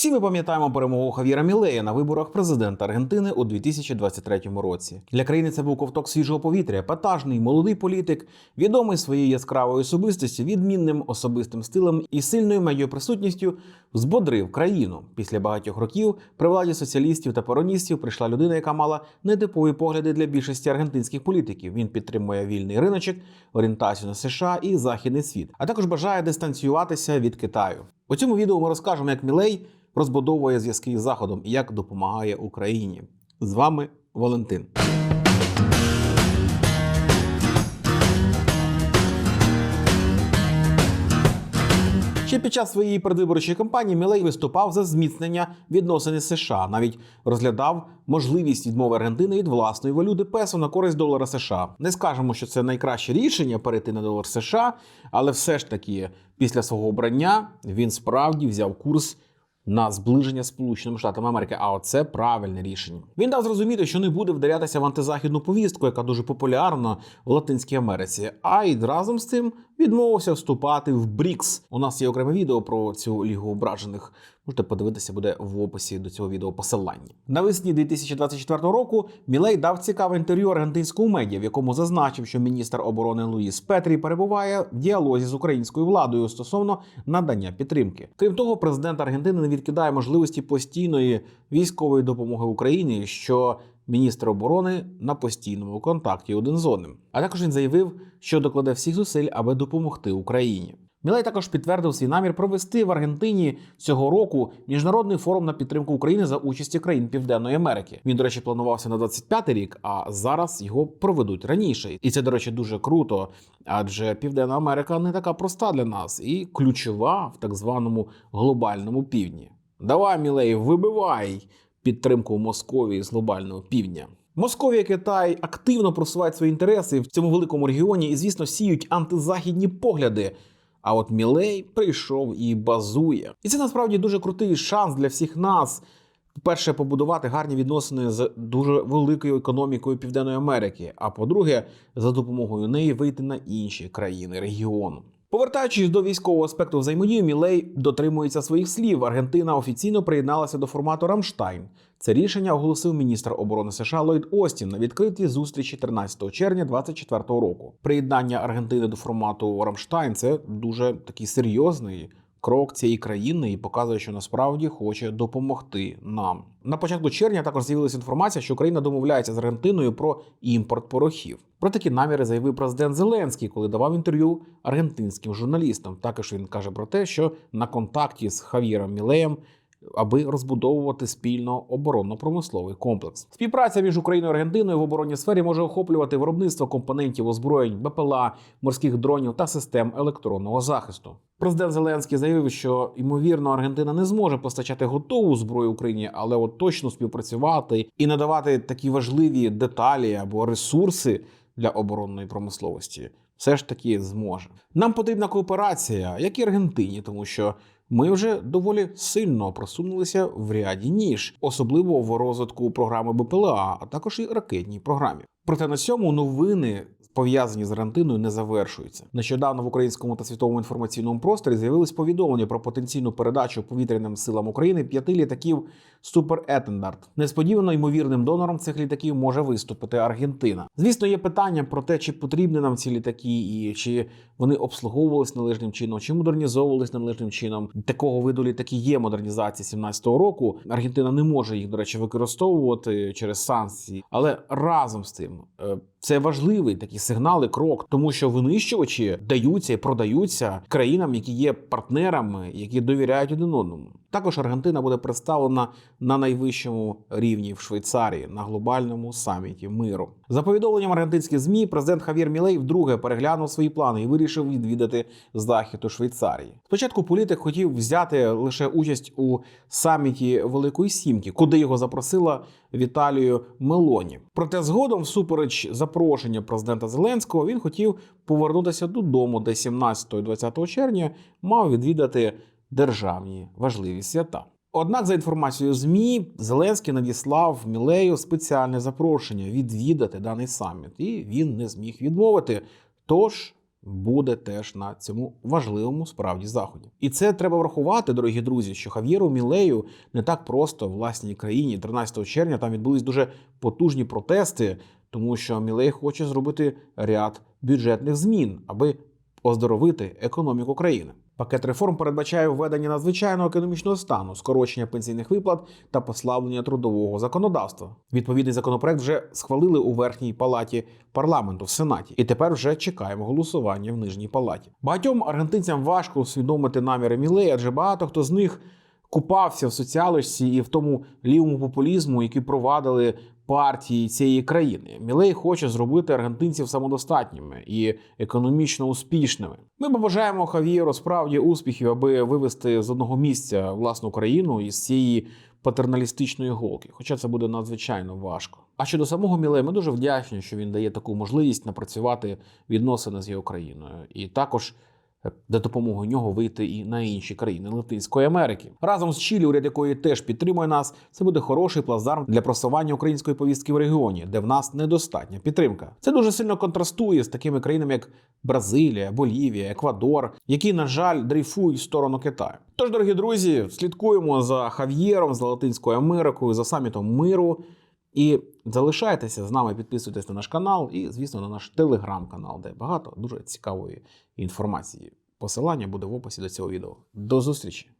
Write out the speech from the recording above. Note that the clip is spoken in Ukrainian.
Всі ми пам'ятаємо перемогу Хавіра Мілея на виборах президента Аргентини у 2023 році. Для країни це був ковток свіжого повітря, епатажний, молодий політик, відомий своєю яскравою особистістю, відмінним особистим стилем і сильною медіаприсутністю, збодрив країну. Після багатьох років при владі соціалістів та пароністів прийшла людина, яка мала нетипові погляди для більшості аргентинських політиків. Він підтримує вільний риночок, орієнтацію на США і західний світ, а також бажає дистанціюватися від Китаю. У цьому відео ми розкажемо, як Мілей розбудовує зв'язки з Заходом і як допомагає Україні. З вами Валентин. Ще під час своєї передвиборчої кампанії Мілей виступав за зміцнення відносин США. Навіть розглядав можливість відмови Аргентини від власної валюти песо на користь долара США. Не скажемо, що це найкраще рішення перейти на долар США, але все ж таки після свого обрання він справді взяв курс на зближення Сполученими Штатами Америки. А оце правильне рішення. Він дав зрозуміти, що не буде вдарятися в антизахідну повістку, яка дуже популярна в Латинській Америці. А й разом з тим відмовився вступати в БРІКС. У нас є окреме відео про цю лігу ображених. Можете подивитися, буде в описі до цього відео посилання. Навесні 2024 року Мілей дав цікаве інтерв'ю аргентинському медіа, в якому зазначив, що міністр оборони Луїс Петрі перебуває в діалозі з українською владою стосовно надання підтримки. Крім того, президент Аргентини не відкидає можливості постійної військової допомоги Україні, що міністр оборони на постійному контакті один з одним. А також він заявив, що докладе всіх зусиль, аби допомогти Україні. Мілей також підтвердив свій намір провести в Аргентині цього року міжнародний форум на підтримку України за участі країн Південної Америки. Він, до речі, планувався на 25-й рік, а зараз його проведуть раніше. І це, до речі, дуже круто, адже Південна Америка не така проста для нас і ключова в так званому глобальному півдні. Давай, Мілей, вибивай підтримку Московії з глобального півдня. Московія Китай активно просувають свої інтереси в цьому великому регіоні і, звісно, сіють антизахідні погляди. А от Мілей прийшов і базує. І це насправді дуже крутий шанс для всіх нас. По-перше, побудувати гарні відносини з дуже великою економікою Південної Америки. А по-друге, за допомогою неї вийти на інші країни регіону. Повертаючись до військового аспекту взаємодії, Мілей дотримується своїх слів. Аргентина офіційно приєдналася до формату Рамштайн. Це рішення оголосив міністр оборони США Ллойд Остін на відкритій зустрічі 13 червня 2024 року. Приєднання Аргентини до формату Рамштайн це дуже такий серйозний крок цієї країни і показує, що насправді хоче допомогти нам. На початку червня також з'явилася інформація, що Україна домовляється з Аргентиною про імпорт порохів. Про такі наміри заявив президент Зеленський, коли давав інтерв'ю аргентинським журналістам. Також він каже про те, що на контакті з Хав'єром Мілеєм. Аби розбудовувати спільно оборонно-промисловий комплекс, співпраця між Україною і Аргентиною в оборонній сфері може охоплювати виробництво компонентів озброєнь, БПЛА, морських дронів та систем електронного захисту. Президент Зеленський заявив, що ймовірно Аргентина не зможе постачати готову зброю Україні, але от точно співпрацювати і надавати такі важливі деталі або ресурси для оборонної промисловості. Все ж таки зможе. Нам потрібна кооперація, як і Аргентині, тому що ми вже доволі сильно просунулися в ряді ніж, особливо в розвитку програми БПЛА, а також і ракетній програмі. Проте на цьому новини пов'язані з Рантиною не завершуються. Нещодавно в українському та світовому інформаційному просторі з'явились повідомлення про потенційну передачу повітряним силам України п'яти літаків Супер Етендард. Несподівано ймовірним донором цих літаків може виступити Аргентина. Звісно, є питання про те, чи потрібні нам ці літаки, і чи вони обслуговувались належним чином, чи модернізовувались належним чином. Такого виду літаки є модернізації 17-го року. Аргентина не може їх, до речі, використовувати через санкції, але разом з тим. е, Це важливий такий сигнал і крок, тому що винищувачі даються і продаються країнам, які є партнерами, які довіряють один одному. Також Аргентина буде представлена на найвищому рівні в Швейцарії на глобальному саміті миру. За повідомленням аргентинських змі, президент Хав'єр Мілей вдруге переглянув свої плани і вирішив відвідати захід у Швейцарії. Спочатку політик хотів взяти лише участь у саміті Великої Сімки, куди його запросила Віталію Мелоні. Проте згодом, всупереч запрошення президента Зеленського, він хотів повернутися додому, де 17-20 червня мав відвідати державні важливі свята. Однак, за інформацією ЗМІ, Зеленський надіслав Мілею спеціальне запрошення відвідати даний саміт, і він не зміг відмовити. Тож буде теж на цьому важливому справді заході. І це треба врахувати, дорогі друзі, що Хав'єру Мілею не так просто в власній країні. 13 червня там відбулись дуже потужні протести, тому що Мілей хоче зробити ряд бюджетних змін, аби оздоровити економіку країни. Пакет реформ передбачає введення надзвичайного економічного стану, скорочення пенсійних виплат та послаблення трудового законодавства. Відповідний законопроект вже схвалили у верхній палаті парламенту в Сенаті, і тепер вже чекаємо голосування в нижній палаті. Багатьом аргентинцям важко усвідомити наміри Мілея, адже багато хто з них купався в соціалочці і в тому лівому популізму, який провадили партії цієї країни. Мілей хоче зробити аргентинців самодостатніми і економічно успішними. Ми побажаємо Хав'єру справді успіхів, аби вивести з одного місця власну країну із цієї патерналістичної голки, хоча це буде надзвичайно важко. А щодо самого Мілея, ми дуже вдячні, що він дає таку можливість напрацювати відносини з його країною, і також за допомогою нього вийти і на інші країни Латинської Америки. Разом з Чилі, уряд якої теж підтримує нас, це буде хороший плацдарм для просування української повістки в регіоні, де в нас недостатня підтримка. Це дуже сильно контрастує з такими країнами, як Бразилія, Болівія, Еквадор, які, на жаль, дрейфують в сторону Китаю. Тож, дорогі друзі, слідкуємо за Хав'єром, за Латинською Америкою, за самітом миру. І залишайтеся з нами, підписуйтесь на наш канал і, звісно, на наш телеграм-канал, де багато дуже цікавої інформації. Посилання буде в описі до цього відео. До зустрічі!